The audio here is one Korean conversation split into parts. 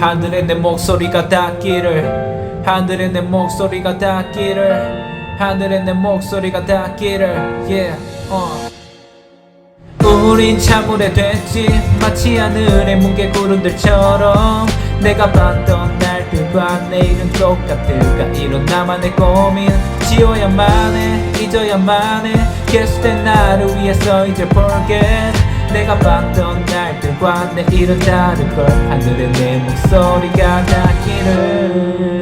하늘에 내 목소리가 닿기를 하늘에 내 목소리가 닿기를 하늘에 내 목소리가 닿기를 yeah 어. 우린 참 오래됐지 마치 하늘의 뭉게 구름들처럼. 내가 봤던 날들과 내일은 똑같을까? 이런 나만의 고민. 지워야만 해 잊어야만 해. 계속된 나를 위해서 이제 forget 내가 봤던 날들과 내일은 다를 걸 하늘에 내 목소리가 닿기를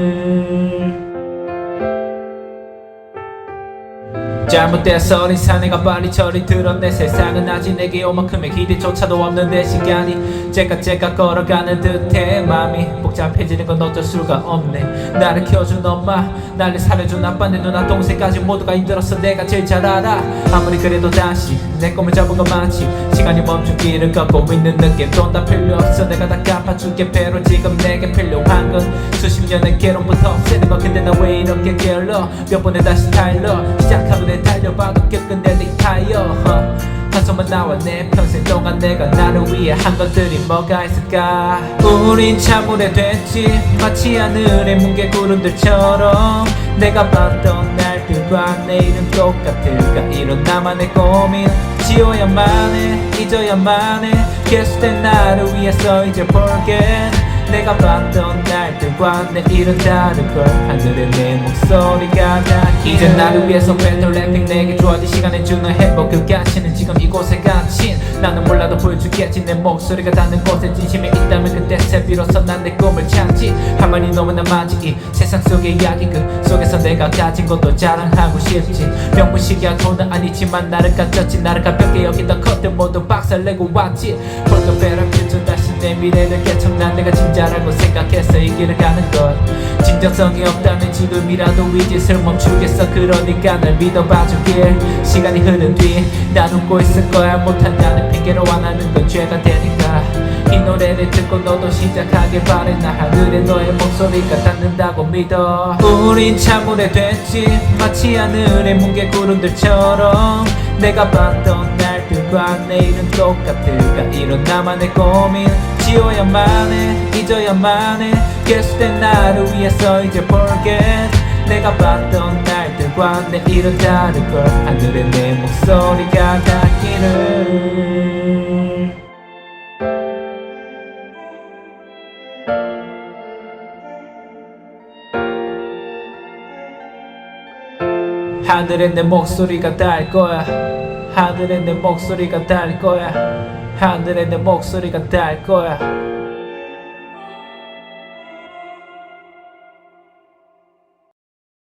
잘못돼서 어린 사내가 빨리 저리 들었네. 세상은 아직 내게 요만큼의 기대조차도 없는데 시간이 째깍째깍 걸어가는 듯해. 마음이 복잡해지는 건 어쩔 수가 없네. 나를 키워준 엄마 나를 살려준 아빠 내 누나 동생까지 모두가 힘들었어 내가 제일 잘 알아. 아무리 그래도 다시 내 꿈을 잡은 건 많지 시간이 멈춘 길을 걷고 있는 느낌. 돈 다 필요 없어. 내가 다 갚아줄게. 배로 지금 내게 필요한 건 수십 년의 괴로움부터 없애는 건 근데 나 왜 이렇게 게을러? 몇 번에 다시 달러? 시작하고 내 달려봐도 끝끝내 네 타이어 한손만 나와 내 평생 동안 내가 나를 위해 한 것들이 뭐가 있을까? 우린 참 오래됐지. 마치 하늘의 뭉게 구름들처럼 내가 봤던 날들과 내일은 똑같을까? 이런 나만의 고민. 지워야만 해 잊어야만 해. 계속된 나를 위해서 이제 forget. 내가 봤던 날들과 내일은 다를걸 하늘에 내 목소리가 닿기 이제 나를 위해서 뱉을 랩핑 내게 주어진 시간에 주는 행복 그 가치는 지금 이곳에 갇힌. 나는 몰라도 보여주겠지 내 목소리가 닿는 곳에 진심이 있다면 그때 새 비로소 난 내 꿈을 찾지. 할 말이 너무나 많지 이 세상 속의 이야기 그 속에서 내가 가진 것도 자랑하고 싶지. 명분식이야 돈은 아니지만 나를 가졌지. 나를 가볍게 여기던 것들 모두 박살내고 왔지. 홀가배를 펼쳐 다시 내 미래를 개척난 내가 진짜라고 생각해서 이 길을 가는 것 진정성이 없다면 지금이라도 이 짓을 멈추겠어. 그러니까 날 믿어봐주길. 시간이 흐른 뒤 난 웃고 있을 거야. 못한다는 핑계로 원하는 건 죄가 되니까. 이 노래를 듣고 너도 시작하길 바래. 나 하늘에 너의 목소리가 닿는다고 믿어. 우린 참 오래됐지. 마치 하늘의 뭉게 구름들처럼 내가 봤던 날 들과 내일은 똑같을까? 이런 나만의 고민. 지워야만 해 잊어야만 해. 계속된 나를 위해서 이제 forget. 내가 봤던 날들과 내일은 다를 걸. 하늘에 내 목소리가 닿기를 하늘에 내 목소리가 닿을 거야 하늘에 내 목소리가 닿을 거야 하늘에 내 목소리가 닿을 거야